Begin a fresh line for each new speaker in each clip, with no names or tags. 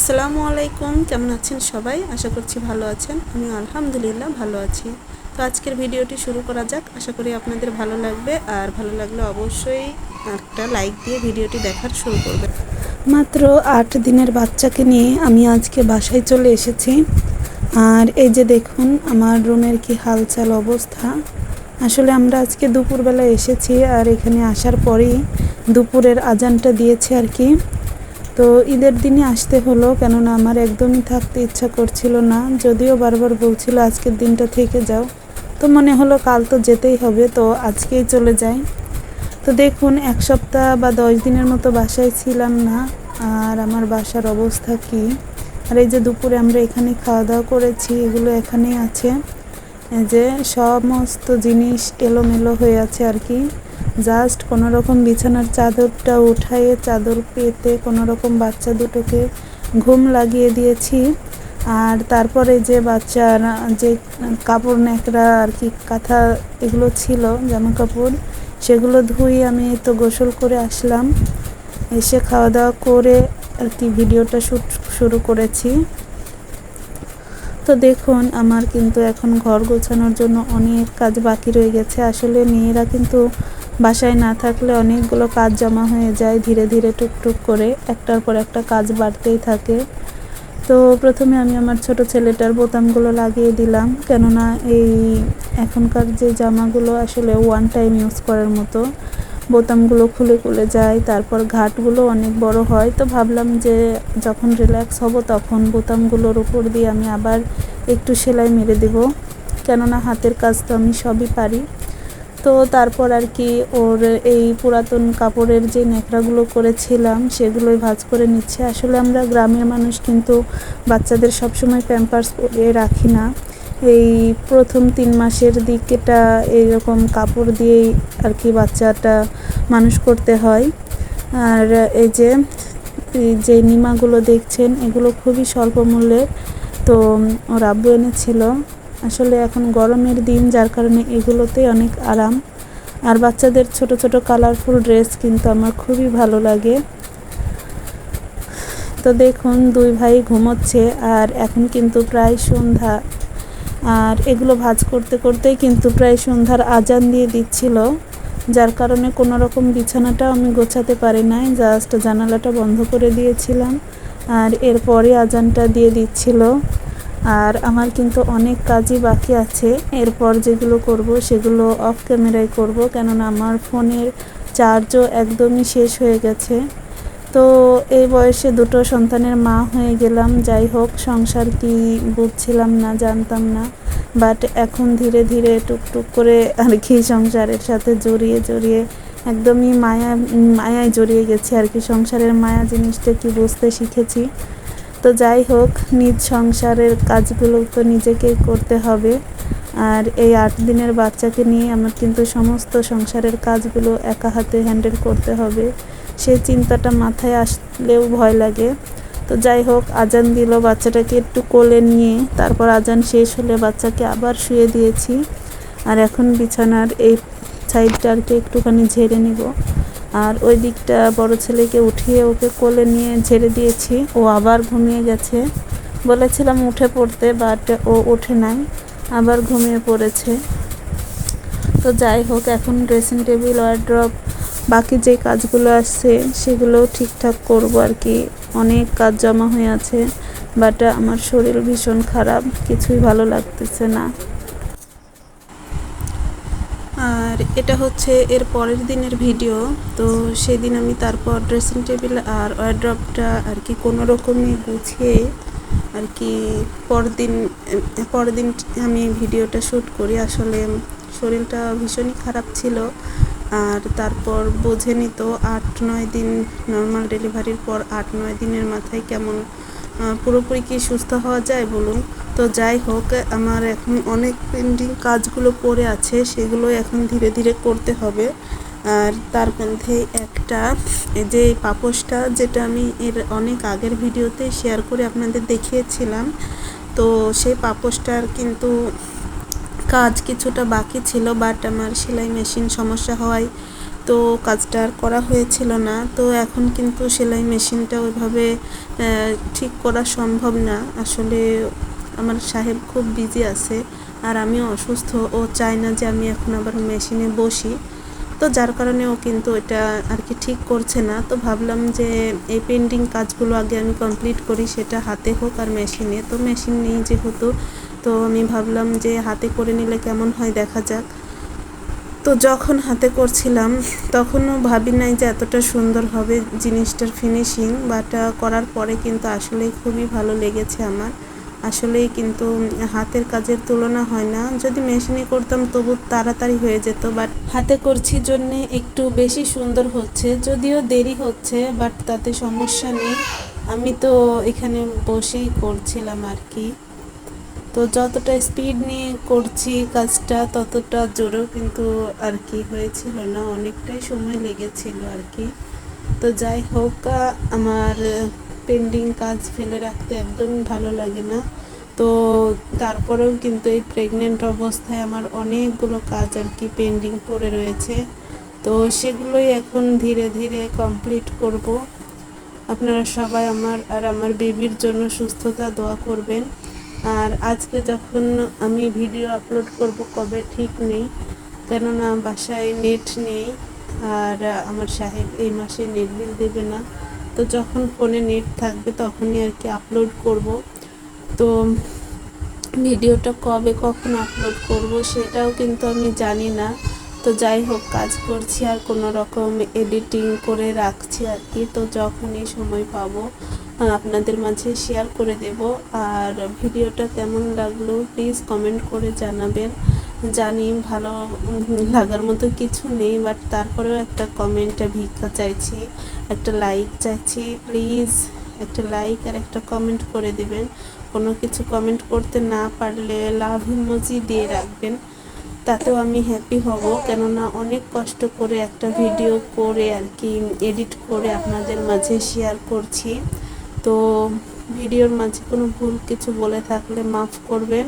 আসসালামু আলাইকুম। কেমন আছেন সবাই? আশা করছি ভালো আছেন। আমি আলহামদুলিল্লাহ ভালো আছি। তো আজকের ভিডিওটি শুরু করা যাক। আশা করি আপনাদের ভালো লাগবে। আর ভালো লাগলে অবশ্যই একটা লাইক দিয়ে ভিডিওটি দেখার শুরু করবে।
মাত্র আট দিনের বাচ্চাকে নিয়ে আমি আজকে বাসায় চলে এসেছি। আর এই যে দেখুন, আমার রুমের কি হালচাল অবস্থা। আসলে আমরা আজকে দুপুরবেলা এসেছি আর এখানে আসার পরেই দুপুরের আজানটা দিয়েছে আর কি। তো ঈদের দিনই আসতে হলো, কেননা আমার একদমই থাকতে ইচ্ছা করছিল না। যদিও বারবার বলছিল, আজকের দিনটা থেকে যাও। তো মনে হলো কাল তো যেতেই হবে, তো আজকেই চলে যাই। তো দেখুন, এক সপ্তাহ বা দশ দিনের মতো বাসায় ছিলাম না, আর আমার বাসার অবস্থা কি? আর এই যে দুপুরে আমরা এখানে খাওয়া দাওয়া করেছি, এগুলো এখানেই আছে। যে সমস্ত জিনিস এলোমেলো হয়ে আছে আর কি। জাস্ট কোনো রকম বিছানার চাদরটা উঠায়ে চাদর পেতে কোনো রকম বাচ্চা দুটোকে ঘুম লাগিয়ে দিয়েছি। আর তারপরে যে বাচ্চার, যে কাপড় ন্যাকড়া আর কি কাঁথা এগুলো ছিল, জামা কাপড়, সেগুলো ধুয়ে আমি তো গোসল করে আসলাম। এসে খাওয়া দাওয়া করে আর কি ভিডিওটা শ্যুট শুরু করেছি। তো দেখুন, আমার কিন্তু এখন ঘর গোছানোর জন্য অনেক কাজ বাকি রয়ে গেছে। আসলে মেয়েরা কিন্তু বাসায় না থাকলে অনেকগুলো কাজ জমা হয়ে যায় ধীরে ধীরে টুকটুক করে, একটার পর একটা কাজ বাড়তেই থাকে। তো প্রথমে আমি আমার ছোট ছেলেটার বোতামগুলো লাগিয়ে দিলাম, কেননা এই এখনকার যে জামাগুলো আসলে ওয়ান টাইম ইউজ করার মতো, বোতামগুলো খুলে খুলে যায়, তারপর ঘাটগুলো অনেক বড় হয়। তো ভাবলাম যে যখন রিল্যাক্স হব তখন বোতামগুলোর উপর দিয়ে আমি আবার একটু সেলাই মেরে দেব, কেননা হাতের কাজ তো আমি সবই পারি। তো তারপর আর কি ওর এই পুরাতন কাপড়ের যে ন্যাকড়াগুলো করেছিলাম, সেগুলোই ভাঁজ করে নিচ্ছে। আসলে আমরা গ্রামের মানুষ কিন্তু বাচ্চাদের সবসময় প্যাম্পার্স পরিয়ে রাখি না। এই প্রথম তিন মাসের দিকেটা এইরকম কাপড় দিয়েই আর কি বাচ্চাটা মানুষ করতে হয়। আর এই যে যে নিমাগুলো দেখছেন, এগুলো খুবই স্বল্প মূল্যের। তো ওর আব্বু এনেছিল। আসলে এখন গরমের দিন, যার কারণে এগুলোতেই অনেক আরাম। আর বাচ্চাদের ছোট ছোট কালারফুল ড্রেস কিন্তু আমার খুবই ভালো লাগে। তো দেখুন, দুই ভাই ঘুমোচ্ছে আর এখন কিন্তু প্রায় সন্ধ্যা। আর এগুলো ভাজ করতে করতেই কিন্তু প্রায় সন্ধ্যার আজান দিয়ে দিচ্ছিল। যার কারণে কোনো রকম বিছানাটা আমি গোছাতে পারি নাই, জাস্ট জানালাটা বন্ধ করে দিয়েছিলাম। আর এরপরে আজানটা দিয়ে দিচ্ছিল। আর আমার কিন্তু অনেক কাজই বাকি আছে। এরপর যেগুলো করব সেগুলো অফ ক্যামেরায় করব, কেননা আমার ফোনের চার্জও একদমই শেষ হয়ে গেছে। তো এই বয়সে দুটো সন্তানের মা হয়ে গেলাম, যাই হোক সংসার কি বুঝছিলাম না, জানতাম না। বাট এখন ধীরে ধীরে টুকটুক করে আর কি সংসারের সাথে জড়িয়ে জড়িয়ে একদমই মায়া, মায়ায় জড়িয়ে গেছি আর কি। সংসারের মায়া জিনিসটা কি বুঝতে শিখেছি। তো যাই হোক, নিজ সংসারের কাজগুলো তো নিজেকেই করতে হবে। আর এই আট দিনের বাচ্চাকে নিয়ে আমার কিন্তু সমস্ত সংসারের কাজগুলো একা হাতে হ্যান্ডেল করতে হবে। সেই চিন্তাটা মাথায় আসলেও ভয় লাগে। তো যাই হোক, আজান দিল বাচ্চাটাকে একটু কোলে নিয়ে, তারপর আজান শেষ হলে বাচ্চাকে আবার শুয়ে দিয়েছি। আর এখন বিছানার এই সাইডটা আর কি একটুখানি ঝেড়ে নিব। আর ওই দিকটা বড় ছেলেকে উঠিয়ে ওকে কোলে নিয়ে ঝেড়ে দিয়েছি। ও আবার ঘুমিয়ে গেছে। বলেছিলাম উঠে পড়তে বাট ও ওঠে নাই। আবার ঘুমিয়ে পড়েছে। তো যাই হোক, এখন ড্রেসিং টেবিল ওয়ার্ড্রপ বাকি যে কাজগুলো আসছে সেগুলোও ঠিকঠাক করব আর কি। অনেক কাজ জমা হয়ে আছে বাট আমার শরীর ভীষণ খারাপ, কিছুই ভালো লাগতেছে না
আর এটা হচ্ছে এর পরের দিনের ভিডিও। তো সেদিন আমি তারপর ড্রেসিং টেবিল আর ওয়ারড্রপটা আর কি কোনো রকমই গুছিয়ে আর কি পরদিন পরের দিন আমি ভিডিওটা শ্যুট করি। আসলে শরীরটা ভীষণই খারাপ ছিল আর তারপর বোঝেনি তো আট, নয় দিন নর্মাল ডেলিভারির পর আট, নয় দিনের মাথায় কেমন পুরোপুরি কি সুস্থ হওয়া যায় বলুন? তো যাই হোক, আমার এখন অনেক পেন্ডিং কাজগুলো পড়ে আছে, সেগুলো এখন ধীরে ধীরে করতে হবে। আর তার মধ্যে একটা যে পাপোশটা যেটা আমি এর অনেক আগের ভিডিওতে শেয়ার করে আপনাদের দেখিয়েছিলাম, তো সেই পাপোশটার কিন্তু কাজ কিছুটা বাকি ছিল বাট আমার সেলাই মেশিন সমস্যা হওয়ায় তো কাজটা আর করা হয়েছিল না। তো এখন কিন্তু সেলাই মেশিনটা ওইভাবে ঠিক করা সম্ভব না। আসলে আমার সাহেব খুব বিজি আছে আর আমিও অসুস্থ। ও চায় না যে আমি এখন আবার মেশিনে বসি। তো যার কারণে ও কিন্তু এটা আর কি ঠিক করছে না। তো ভাবলাম যে এই পেন্টিং কাজগুলো আগে আমি কমপ্লিট করি, সেটা হাতে হোক আর মেশিনে তো মেশিন নেই যেহেতু, তো আমি ভাবলাম যে হাতে করে নিলে কেমন হয় দেখা যাক। তো যখন হাতে করছিলাম, তখনও ভাবি নাই যে এতটা সুন্দর হবে জিনিসটার ফিনিশিং বাট করার পরে কিন্তু আসলেই খুবই ভালো লেগেছে আমার। আসলেই কিন্তু হাতের কাজের তুলনা হয় না। যদি মেশিনে করতাম তবু তাড়াতাড়ি হয়ে যেত বাট হাতে করছি জন্যে একটু বেশি সুন্দর হচ্ছে, যদিও দেরি হচ্ছে বাট তাতে সমস্যা নেই। আমি তো এখানে বসেই করছিলাম আর কি। তো যতটা স্পিড নিয়ে করছি কাজটা, ততটা জোরেও কিন্তু আর কি হয়েছিল না, অনেকটাই সময় লেগেছিল আর কি। তো যাই হোক আমার পেন্ডিং কাজ ফেলে রাখতে একদমই ভালো লাগে না। তো তারপরেও কিন্তু এই প্রেগনেন্ট অবস্থায় আমার অনেকগুলো কাজ আর কি পেন্ডিং পড়ে রয়েছে। তো সেগুলোই এখন ধীরে ধীরে কমপ্লিট করব। আপনারা সবাই আমার আর আমার বেবির জন্য সুস্থতা দোয়া করবেন। আর আজকে যখন আমি ভিডিও আপলোড করব কবে ঠিক নেই, কেননা বাসায় নেট নেই, আর আমার সাহেব এই মাসে নেট বিল দেবে না। তো যখন ফোনে নেট থাকবে তখনই আর কি আপলোড করব। তো ভিডিওটা কবে কখন আপলোড করব সেটাও কিন্তু আমি জানি না। তো যাই হোক, কাজ করছি আর কোনো রকম এডিটিং করে রাখছি আর কি। তো যখনই সময় পাবো আপনাদের মাঝে শেয়ার করে দেব। আর ভিডিওটা কেমন লাগল প্লিজ কমেন্ট করে জানাবেন। জানি, ভালো লাগার মতো কিছু নেই বাট তারপরেও একটা কমেন্টে ভিক্ষা চাইছি, একটা লাইক চাইছি প্লিজ একটা লাইক আর একটা কমেন্ট করে দেবেন। কোনো কিছু কমেন্ট করতে না পারলে লাভ ইমোজি দিয়ে রাখবেন, তাতেও আমি হ্যাপি হব, কেননা অনেক কষ্ট করে একটা ভিডিও করে আর কি এডিট করে আপনাদের মাঝে শেয়ার করছি। তো ভিডিওর মাঝে কোনো ভুল কিছু বলে থাকলে মাফ করবেন।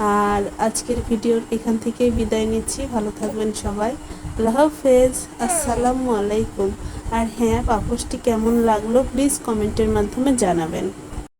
আর আজকের ভিডিওর এখান থেকে বিদায় নিচ্ছি। ভালো থাকবেন সবাই। আল্লাহ হাফেজ। আসসালামু আলাইকুম। আর হ্যাঁ পাপোশটি কেমন লাগল প্লিজ কমেন্টের মাধ্যমে জানাবেন।